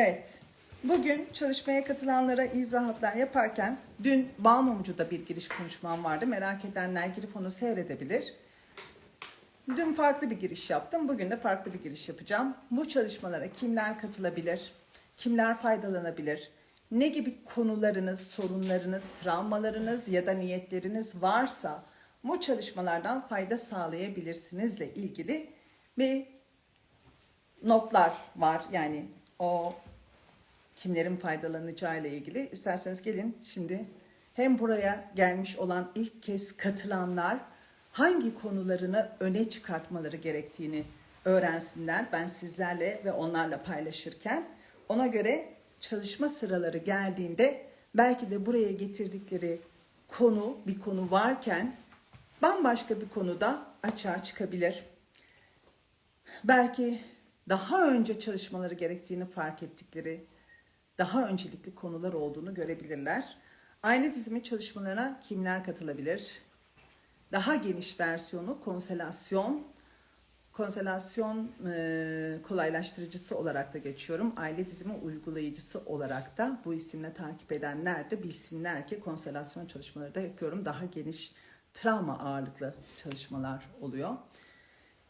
Evet. Bugün çalışmaya katılanlara izahatlar yaparken dün Balmumcu'da bir giriş konuşmam vardı. Merak edenler girip onu seyredebilir. Dün farklı bir giriş yaptım. Bugün de farklı bir giriş yapacağım. Bu çalışmalara kimler katılabilir? Kimler faydalanabilir? Ne gibi konularınız, sorunlarınız, travmalarınız ya da niyetleriniz varsa bu çalışmalardan fayda sağlayabilirsinizle ilgili bir notlar var. Yani o kimlerin faydalanacağı ile ilgili. İsterseniz gelin şimdi hem buraya gelmiş olan ilk kez katılanlar hangi konularını öne çıkartmaları gerektiğini öğrensinler. Ben sizlerle ve onlarla paylaşırken ona göre çalışma sıraları geldiğinde belki de buraya getirdikleri konu bir konu varken bambaşka bir konuda açığa çıkabilir. Belki daha önce çalışmaları gerektiğini fark ettikleri daha öncelikli konular olduğunu görebilirler. Aynı dizimi çalışmalarına kimler katılabilir? Daha geniş versiyonu konselasyon, konselasyon e, kolaylaştırıcısı olarak da geçiyorum. Aile dizimi uygulayıcısı olarak da bu isimle takip edenler de bilsinler ki konselasyon çalışmaları da yapıyorum. Daha geniş travma ağırlıklı çalışmalar oluyor.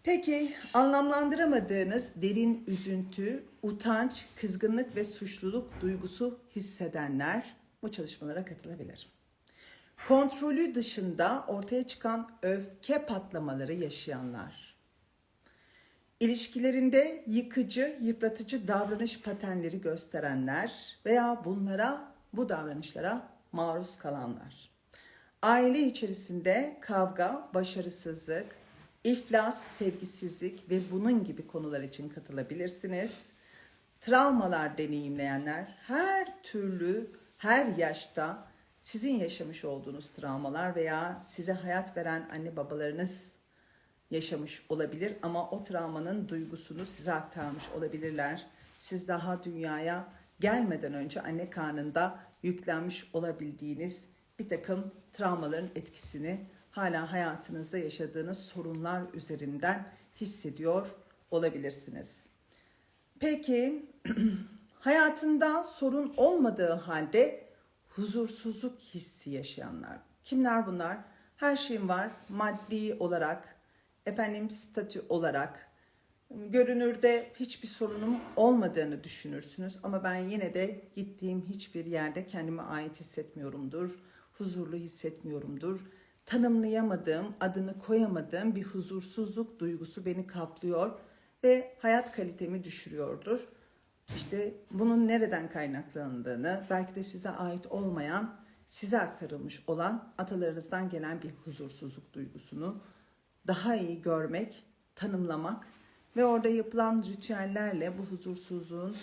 Peki anlamlandıramadığınız derin üzüntü, utanç, kızgınlık ve suçluluk duygusu hissedenler bu çalışmalara katılabilir. Kontrolü dışında ortaya çıkan öfke patlamaları yaşayanlar. İlişkilerinde yıkıcı, yıpratıcı davranış paternleri gösterenler veya bunlara, bu davranışlara maruz kalanlar. Aile içerisinde kavga, başarısızlık, iflas, sevgisizlik ve bunun gibi konular için katılabilirsiniz. Travmalar deneyimleyenler her türlü, her yaşta sizin yaşamış olduğunuz travmalar veya size hayat veren anne babalarınız yaşamış olabilir ama o travmanın duygusunu size aktarmış olabilirler. Siz daha dünyaya gelmeden önce anne karnında yüklenmiş olabildiğiniz bir takım travmaların etkisini hala hayatınızda yaşadığınız sorunlar üzerinden hissediyor olabilirsiniz. Peki hayatında sorun olmadığı halde huzursuzluk hissi yaşayanlar. Kimler bunlar? Her şeyim var maddi olarak, efendim statü olarak, görünürde hiçbir sorunum olmadığını düşünürsünüz ama ben yine de gittiğim hiçbir yerde kendime ait hissetmiyorumdur, huzurlu hissetmiyorumdur tanımlayamadığım, adını koyamadığım bir huzursuzluk duygusu beni kaplıyor ve hayat kalitemi düşürüyordur. İşte bunun nereden kaynaklandığını, belki de size ait olmayan, size aktarılmış olan atalarınızdan gelen bir huzursuzluk duygusunu daha iyi görmek, tanımlamak ve orada yapılan ritüellerle bu huzursuzluğun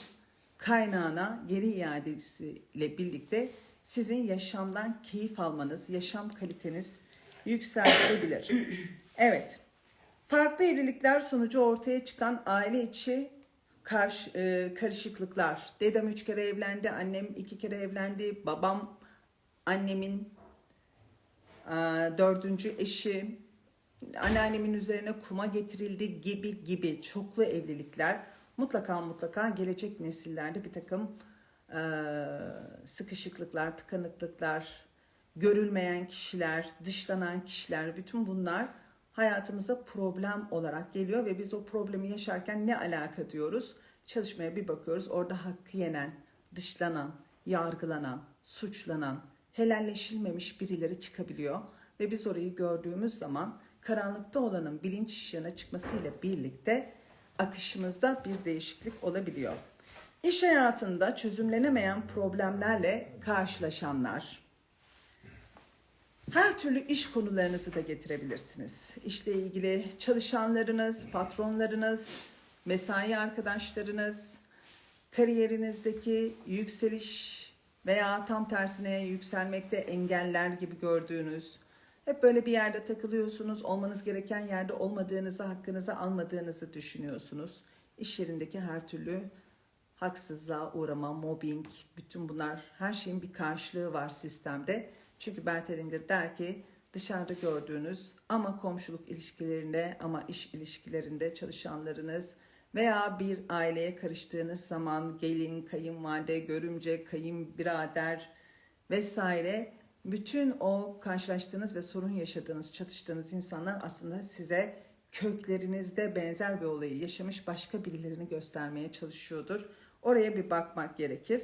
kaynağına geri iadesiyle birlikte sizin yaşamdan keyif almanız, yaşam kaliteniz yükseltilebilir. Evet. Farklı evlilikler sonucu ortaya çıkan aile içi karş, e, karışıklıklar. Dedem üç kere evlendi, annem iki kere evlendi, babam annemin e, dördüncü eşi, anneannemin üzerine kuma getirildi gibi gibi çoklu evlilikler mutlaka mutlaka gelecek nesillerde bir takım e, sıkışıklıklar, tıkanıklıklar, görülmeyen kişiler, dışlanan kişiler bütün bunlar hayatımıza problem olarak geliyor ve biz o problemi yaşarken ne alaka diyoruz? Çalışmaya bir bakıyoruz. Orada hakkı yenen, dışlanan, yargılanan, suçlanan, helalleşilmemiş birileri çıkabiliyor ve biz orayı gördüğümüz zaman karanlıkta olanın bilinç ışığına çıkmasıyla birlikte akışımızda bir değişiklik olabiliyor. İş hayatında çözümlenemeyen problemlerle karşılaşanlar, her türlü iş konularınızı da getirebilirsiniz. İşle ilgili çalışanlarınız, patronlarınız, mesai arkadaşlarınız, kariyerinizdeki yükseliş veya tam tersine yükselmekte engeller gibi gördüğünüz, hep böyle bir yerde takılıyorsunuz, olmanız gereken yerde olmadığınızı, hakkınızı almadığınızı düşünüyorsunuz. İş yerindeki her türlü haksızlığa uğrama, mobbing, bütün bunlar her şeyin bir karşılığı var sistemde. Çünkü Bert Hellinger der ki dışarıda gördüğünüz ama komşuluk ilişkilerinde ama iş ilişkilerinde çalışanlarınız veya bir aileye karıştığınız zaman gelin, kayınvalide, görümce, kayınbirader vesaire bütün o karşılaştığınız ve sorun yaşadığınız, çatıştığınız insanlar aslında size köklerinizde benzer bir olayı yaşamış başka birilerini göstermeye çalışıyordur. Oraya bir bakmak gerekir.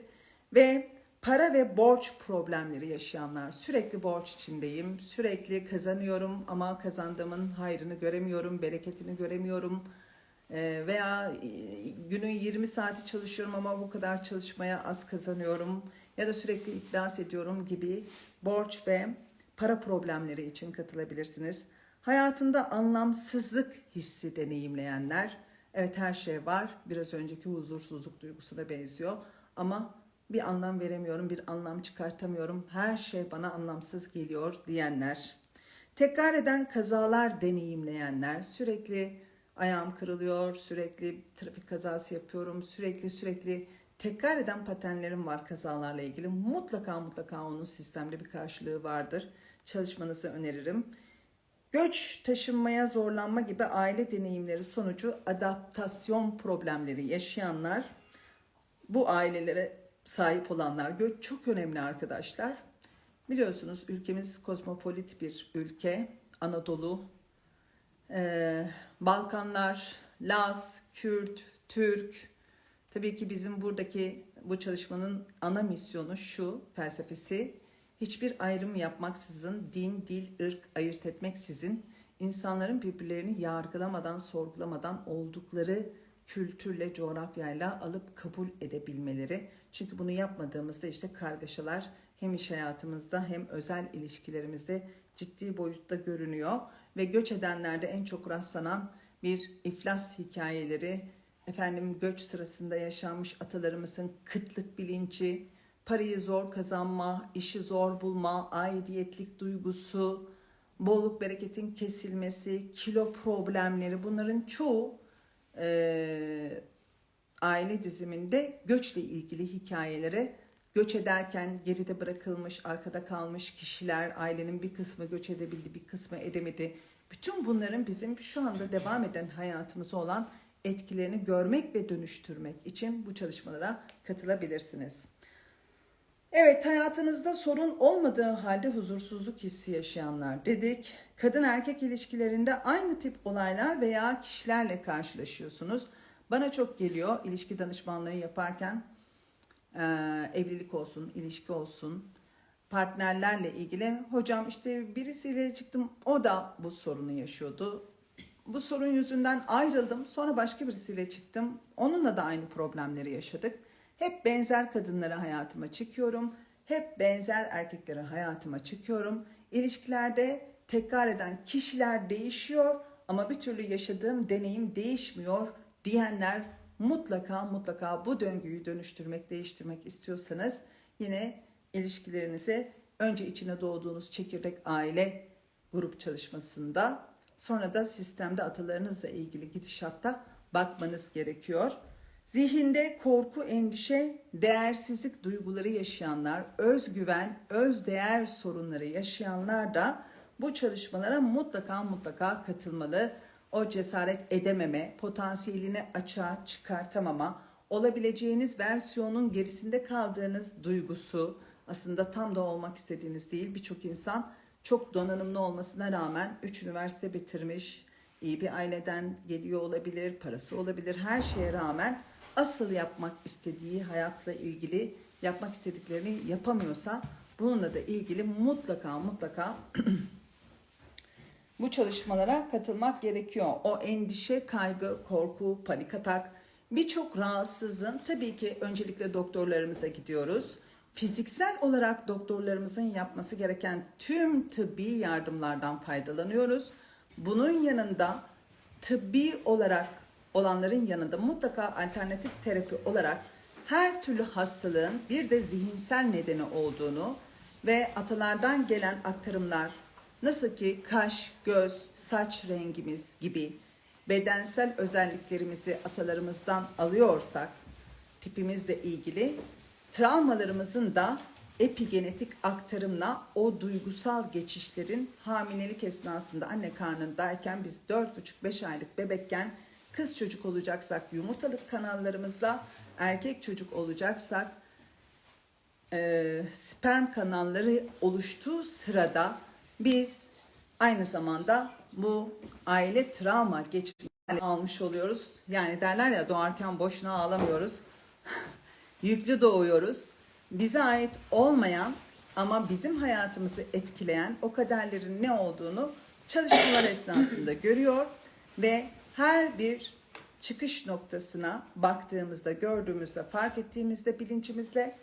Ve para ve borç problemleri yaşayanlar sürekli borç içindeyim. Sürekli kazanıyorum ama kazandığımın hayrını göremiyorum, bereketini göremiyorum. Ee, veya e, günün 20 saati çalışıyorum ama bu kadar çalışmaya az kazanıyorum ya da sürekli iflas ediyorum gibi borç ve para problemleri için katılabilirsiniz. Hayatında anlamsızlık hissi deneyimleyenler, evet her şey var, biraz önceki huzursuzluk duygusuna benziyor ama bir anlam veremiyorum, bir anlam çıkartamıyorum, her şey bana anlamsız geliyor diyenler. Tekrar eden kazalar deneyimleyenler, sürekli ayağım kırılıyor, sürekli trafik kazası yapıyorum, sürekli sürekli tekrar eden patenlerim var kazalarla ilgili. Mutlaka mutlaka onun sistemde bir karşılığı vardır. Çalışmanızı öneririm. Göç, taşınmaya zorlanma gibi aile deneyimleri sonucu adaptasyon problemleri yaşayanlar, bu ailelere sahip olanlar, göç çok önemli arkadaşlar. Biliyorsunuz ülkemiz kozmopolit bir ülke. Anadolu, ee, Balkanlar, Laz, Kürt, Türk. Tabii ki bizim buradaki bu çalışmanın ana misyonu şu felsefesi. Hiçbir ayrım yapmaksızın, din, dil, ırk ayırt etmeksizin insanların birbirlerini yargılamadan, sorgulamadan oldukları kültürle, coğrafyayla alıp kabul edebilmeleri. Çünkü bunu yapmadığımızda işte kargaşalar hem iş hayatımızda hem özel ilişkilerimizde ciddi boyutta görünüyor ve göç edenlerde en çok rastlanan bir iflas hikayeleri, efendim göç sırasında yaşanmış atalarımızın kıtlık bilinci, parayı zor kazanma, işi zor bulma, aidiyetlik duygusu, bolluk bereketin kesilmesi, kilo problemleri bunların çoğu e, aile diziminde göçle ilgili hikayelere göç ederken geride bırakılmış, arkada kalmış kişiler, ailenin bir kısmı göç edebildi, bir kısmı edemedi. Bütün bunların bizim şu anda devam eden hayatımıza olan etkilerini görmek ve dönüştürmek için bu çalışmalara katılabilirsiniz. Evet hayatınızda sorun olmadığı halde huzursuzluk hissi yaşayanlar dedik. Kadın erkek ilişkilerinde aynı tip olaylar veya kişilerle karşılaşıyorsunuz. Bana çok geliyor ilişki danışmanlığı yaparken e, evlilik olsun, ilişki olsun, partnerlerle ilgili. Hocam işte birisiyle çıktım o da bu sorunu yaşıyordu. Bu sorun yüzünden ayrıldım. Sonra başka birisiyle çıktım. Onunla da aynı problemleri yaşadık. Hep benzer kadınları hayatıma çekiyorum. Hep benzer erkekleri hayatıma çekiyorum. İlişkilerde tekrar eden kişiler değişiyor ama bir türlü yaşadığım deneyim değişmiyor diyenler mutlaka mutlaka bu döngüyü dönüştürmek, değiştirmek istiyorsanız yine ilişkilerinize önce içine doğduğunuz çekirdek aile grup çalışmasında sonra da sistemde atalarınızla ilgili gidişatta bakmanız gerekiyor. Zihinde korku, endişe, değersizlik duyguları yaşayanlar, özgüven, özdeğer sorunları yaşayanlar da bu çalışmalara mutlaka mutlaka katılmalı. O cesaret edememe, potansiyelini açığa çıkartamama, olabileceğiniz versiyonun gerisinde kaldığınız duygusu, aslında tam da olmak istediğiniz değil. Birçok insan çok donanımlı olmasına rağmen 3 üniversite bitirmiş, iyi bir aileden geliyor olabilir, parası olabilir, her şeye rağmen asıl yapmak istediği hayatla ilgili yapmak istediklerini yapamıyorsa bununla da ilgili mutlaka mutlaka bu çalışmalara katılmak gerekiyor. O endişe, kaygı, korku, panik atak birçok rahatsızlığın tabii ki öncelikle doktorlarımıza gidiyoruz. Fiziksel olarak doktorlarımızın yapması gereken tüm tıbbi yardımlardan faydalanıyoruz. Bunun yanında tıbbi olarak olanların yanında mutlaka alternatif terapi olarak her türlü hastalığın bir de zihinsel nedeni olduğunu ve atalardan gelen aktarımlar nasıl ki kaş, göz, saç rengimiz gibi bedensel özelliklerimizi atalarımızdan alıyorsak tipimizle ilgili travmalarımızın da epigenetik aktarımla o duygusal geçişlerin hamilelik esnasında anne karnındayken biz 4,5-5 aylık bebekken Kız çocuk olacaksak yumurtalık kanallarımızla, erkek çocuk olacaksak e, sperm kanalları oluştuğu sırada biz aynı zamanda bu aile travma geçirmeni almış oluyoruz. Yani derler ya doğarken boşuna ağlamıyoruz. Yüklü doğuyoruz. Bize ait olmayan ama bizim hayatımızı etkileyen o kaderlerin ne olduğunu çalışmalar esnasında görüyor ve her bir çıkış noktasına baktığımızda, gördüğümüzde, fark ettiğimizde bilincimizle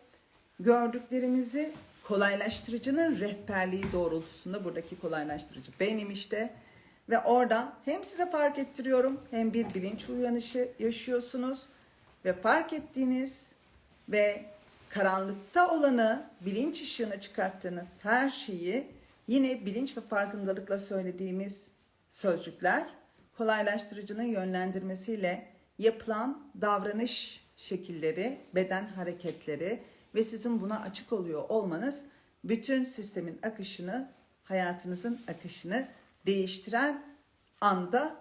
gördüklerimizi kolaylaştırıcının rehberliği doğrultusunda buradaki kolaylaştırıcı benim işte. Ve orada hem size fark ettiriyorum hem bir bilinç uyanışı yaşıyorsunuz. Ve fark ettiğiniz ve karanlıkta olanı bilinç ışığına çıkarttığınız her şeyi yine bilinç ve farkındalıkla söylediğimiz sözcükler kolaylaştırıcının yönlendirmesiyle yapılan davranış şekilleri, beden hareketleri ve sizin buna açık oluyor olmanız bütün sistemin akışını, hayatınızın akışını değiştiren anda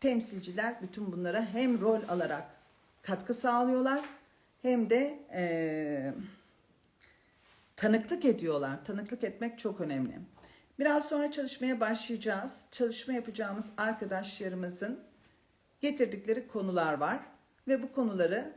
temsilciler bütün bunlara hem rol alarak katkı sağlıyorlar hem de eee, tanıklık ediyorlar. Tanıklık etmek çok önemli. Biraz sonra çalışmaya başlayacağız. Çalışma yapacağımız arkadaşlarımızın getirdikleri konular var ve bu konuları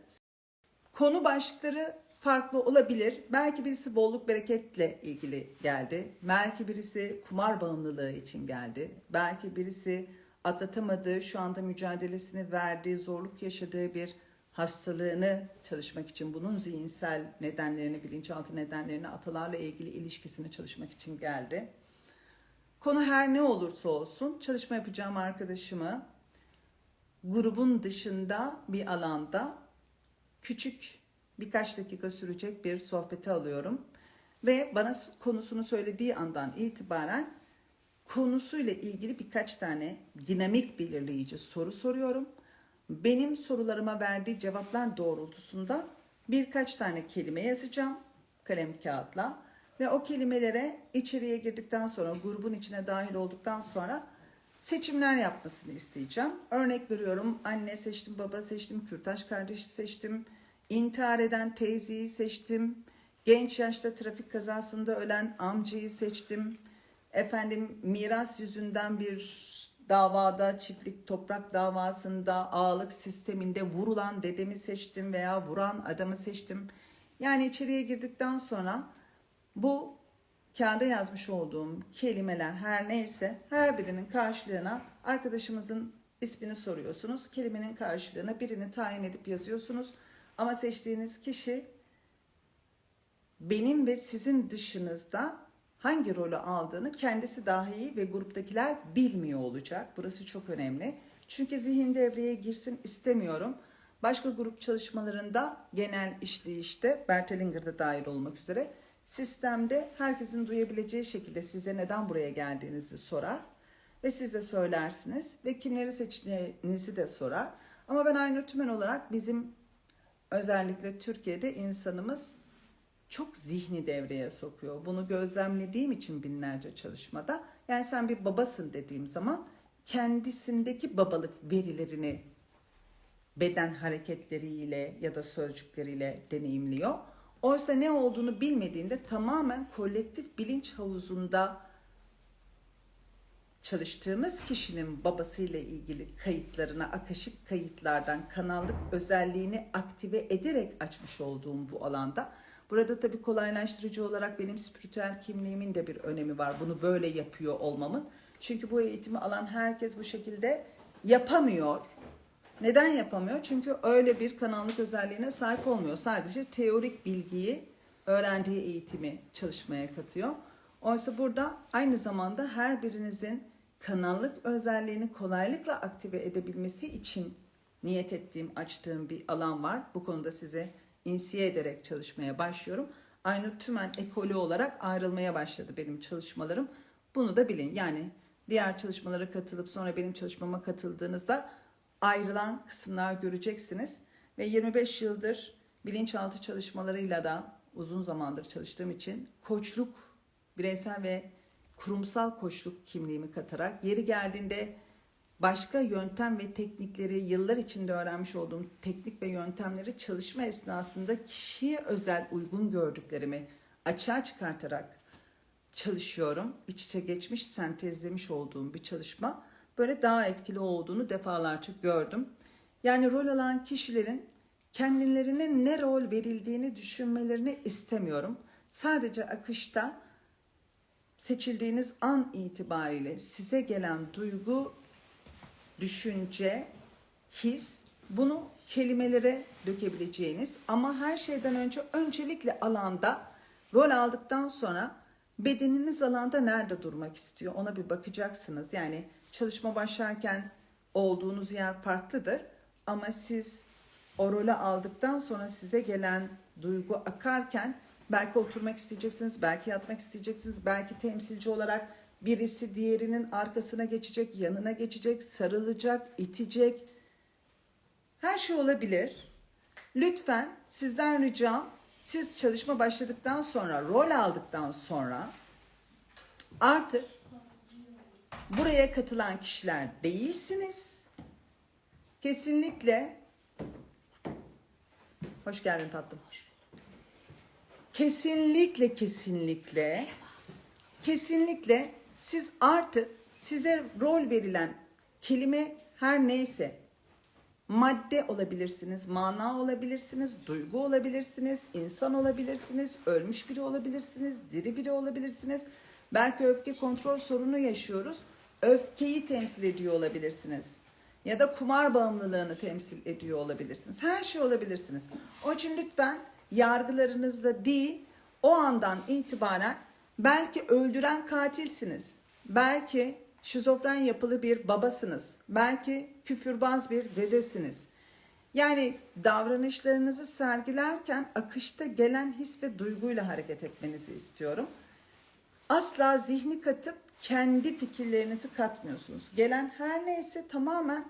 konu başlıkları farklı olabilir. Belki birisi bolluk bereketle ilgili geldi. Belki birisi kumar bağımlılığı için geldi. Belki birisi atlatamadığı, şu anda mücadelesini verdiği, zorluk yaşadığı bir hastalığını çalışmak için, bunun zihinsel nedenlerini, bilinçaltı nedenlerini, atalarla ilgili ilişkisini çalışmak için geldi. Konu her ne olursa olsun çalışma yapacağım arkadaşımı grubun dışında bir alanda küçük birkaç dakika sürecek bir sohbete alıyorum. Ve bana konusunu söylediği andan itibaren konusuyla ilgili birkaç tane dinamik belirleyici soru soruyorum. Benim sorularıma verdiği cevaplar doğrultusunda birkaç tane kelime yazacağım kalem kağıtla ve o kelimelere içeriye girdikten sonra grubun içine dahil olduktan sonra seçimler yapmasını isteyeceğim. Örnek veriyorum anne seçtim, baba seçtim, kürtaş kardeşi seçtim, intihar eden teyzeyi seçtim, genç yaşta trafik kazasında ölen amcayı seçtim, efendim miras yüzünden bir davada, çiftlik toprak davasında, ağalık sisteminde vurulan dedemi seçtim veya vuran adamı seçtim. Yani içeriye girdikten sonra bu kağıda yazmış olduğum kelimeler her neyse her birinin karşılığına arkadaşımızın ismini soruyorsunuz. Kelimenin karşılığına birini tayin edip yazıyorsunuz. Ama seçtiğiniz kişi benim ve sizin dışınızda hangi rolü aldığını kendisi dahi ve gruptakiler bilmiyor olacak. Burası çok önemli. Çünkü zihin devreye girsin istemiyorum. Başka grup çalışmalarında genel işleyişte Bertelinger'da dahil olmak üzere sistemde herkesin duyabileceği şekilde size neden buraya geldiğinizi sorar ve siz de söylersiniz ve kimleri seçtiğinizi de sorar. Ama ben Aynur Tümen olarak bizim özellikle Türkiye'de insanımız çok zihni devreye sokuyor. Bunu gözlemlediğim için binlerce çalışmada. Yani sen bir babasın dediğim zaman kendisindeki babalık verilerini beden hareketleriyle ya da sözcükleriyle deneyimliyor. Oysa ne olduğunu bilmediğinde tamamen kolektif bilinç havuzunda çalıştığımız kişinin babasıyla ilgili kayıtlarına akaşık kayıtlardan kanallık özelliğini aktive ederek açmış olduğum bu alanda. Burada tabii kolaylaştırıcı olarak benim spiritüel kimliğimin de bir önemi var. Bunu böyle yapıyor olmamın. Çünkü bu eğitimi alan herkes bu şekilde yapamıyor. Neden yapamıyor? Çünkü öyle bir kanallık özelliğine sahip olmuyor. Sadece teorik bilgiyi öğrendiği eğitimi çalışmaya katıyor. Oysa burada aynı zamanda her birinizin kanallık özelliğini kolaylıkla aktive edebilmesi için niyet ettiğim, açtığım bir alan var. Bu konuda size insiye ederek çalışmaya başlıyorum. Aynur Tümen ekolü olarak ayrılmaya başladı benim çalışmalarım. Bunu da bilin. Yani diğer çalışmalara katılıp sonra benim çalışmama katıldığınızda ayrılan kısımlar göreceksiniz. Ve 25 yıldır bilinçaltı çalışmalarıyla da uzun zamandır çalıştığım için koçluk, bireysel ve kurumsal koçluk kimliğimi katarak yeri geldiğinde başka yöntem ve teknikleri yıllar içinde öğrenmiş olduğum teknik ve yöntemleri çalışma esnasında kişiye özel uygun gördüklerimi açığa çıkartarak çalışıyorum. İç içe geçmiş, sentezlemiş olduğum bir çalışma böyle daha etkili olduğunu defalarca gördüm. Yani rol alan kişilerin kendilerine ne rol verildiğini düşünmelerini istemiyorum. Sadece akışta seçildiğiniz an itibariyle size gelen duygu, düşünce, his bunu kelimelere dökebileceğiniz ama her şeyden önce öncelikle alanda rol aldıktan sonra bedeniniz alanda nerede durmak istiyor ona bir bakacaksınız. Yani çalışma başlarken olduğunuz yer farklıdır ama siz o rolü aldıktan sonra size gelen duygu akarken belki oturmak isteyeceksiniz, belki yatmak isteyeceksiniz, belki temsilci olarak birisi diğerinin arkasına geçecek, yanına geçecek, sarılacak, itecek. Her şey olabilir. Lütfen sizden ricam siz çalışma başladıktan sonra, rol aldıktan sonra artık buraya katılan kişiler değilsiniz. Kesinlikle Hoş geldin tatlım. Kesinlikle kesinlikle kesinlikle siz artık size rol verilen kelime her neyse madde olabilirsiniz, mana olabilirsiniz, duygu olabilirsiniz, insan olabilirsiniz, ölmüş biri olabilirsiniz, diri biri olabilirsiniz. Belki öfke kontrol sorunu yaşıyoruz. Öfkeyi temsil ediyor olabilirsiniz ya da kumar bağımlılığını temsil ediyor olabilirsiniz. Her şey olabilirsiniz. O için lütfen yargılarınızda değil, o andan itibaren belki öldüren katilsiniz. Belki şizofren yapılı bir babasınız. Belki küfürbaz bir dedesiniz. Yani davranışlarınızı sergilerken akışta gelen his ve duyguyla hareket etmenizi istiyorum. Asla zihni katıp kendi fikirlerinizi katmıyorsunuz. Gelen her neyse tamamen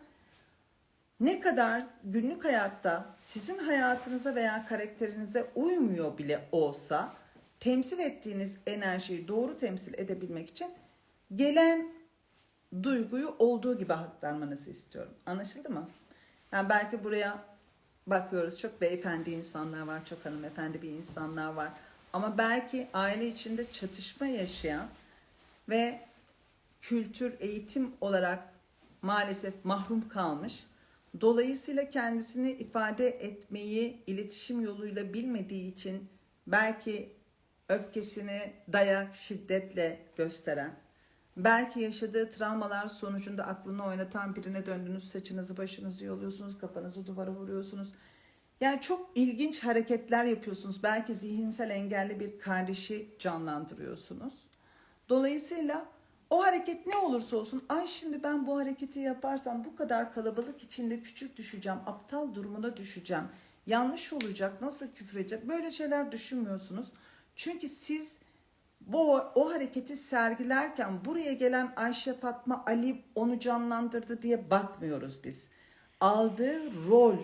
ne kadar günlük hayatta sizin hayatınıza veya karakterinize uymuyor bile olsa temsil ettiğiniz enerjiyi doğru temsil edebilmek için gelen duyguyu olduğu gibi aktarmanızı istiyorum. Anlaşıldı mı? Yani belki buraya bakıyoruz çok beyefendi insanlar var, çok hanımefendi bir insanlar var. Ama belki aile içinde çatışma yaşayan ve kültür, eğitim olarak maalesef mahrum kalmış Dolayısıyla kendisini ifade etmeyi iletişim yoluyla bilmediği için belki öfkesini dayak, şiddetle gösteren, belki yaşadığı travmalar sonucunda aklını oynatan birine döndünüz, saçınızı başınızı yoluyorsunuz, kafanızı duvara vuruyorsunuz. Yani çok ilginç hareketler yapıyorsunuz. Belki zihinsel engelli bir kardeşi canlandırıyorsunuz. Dolayısıyla o hareket ne olursa olsun ay şimdi ben bu hareketi yaparsam bu kadar kalabalık içinde küçük düşeceğim, aptal durumuna düşeceğim. Yanlış olacak, nasıl küfür edecek? Böyle şeyler düşünmüyorsunuz. Çünkü siz bu o hareketi sergilerken buraya gelen Ayşe Fatma Ali onu canlandırdı diye bakmıyoruz biz. Aldığı rol,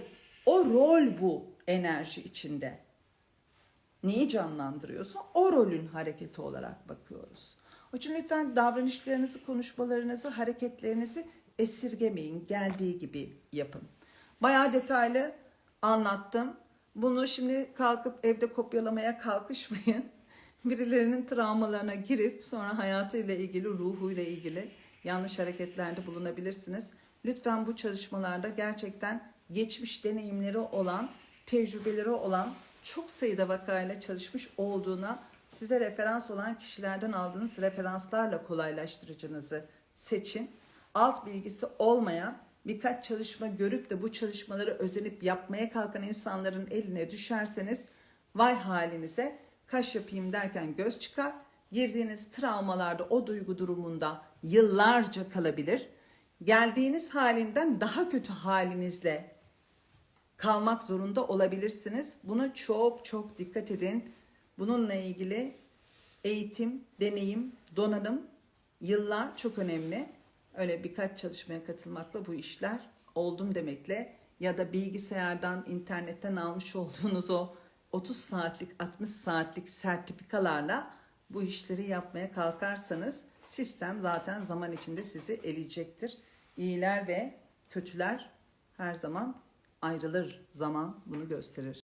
o rol bu enerji içinde. Neyi canlandırıyorsa o rolün hareketi olarak bakıyoruz. Onun için lütfen davranışlarınızı, konuşmalarınızı, hareketlerinizi esirgemeyin. Geldiği gibi yapın. Bayağı detaylı anlattım. Bunu şimdi kalkıp evde kopyalamaya kalkışmayın. Birilerinin travmalarına girip sonra hayatıyla ilgili, ruhuyla ilgili yanlış hareketlerde bulunabilirsiniz. Lütfen bu çalışmalarda gerçekten geçmiş deneyimleri olan, tecrübeleri olan çok sayıda vakayla çalışmış olduğuna size referans olan kişilerden aldığınız referanslarla kolaylaştırıcınızı seçin. Alt bilgisi olmayan birkaç çalışma görüp de bu çalışmaları özenip yapmaya kalkan insanların eline düşerseniz vay halinize kaş yapayım derken göz çıkar. Girdiğiniz travmalarda o duygu durumunda yıllarca kalabilir. Geldiğiniz halinden daha kötü halinizle kalmak zorunda olabilirsiniz. Buna çok çok dikkat edin. Bununla ilgili eğitim, deneyim, donanım, yıllar çok önemli. Öyle birkaç çalışmaya katılmakla bu işler oldum demekle ya da bilgisayardan, internetten almış olduğunuz o 30 saatlik, 60 saatlik sertifikalarla bu işleri yapmaya kalkarsanız sistem zaten zaman içinde sizi eleyecektir. İyiler ve kötüler her zaman ayrılır. Zaman bunu gösterir.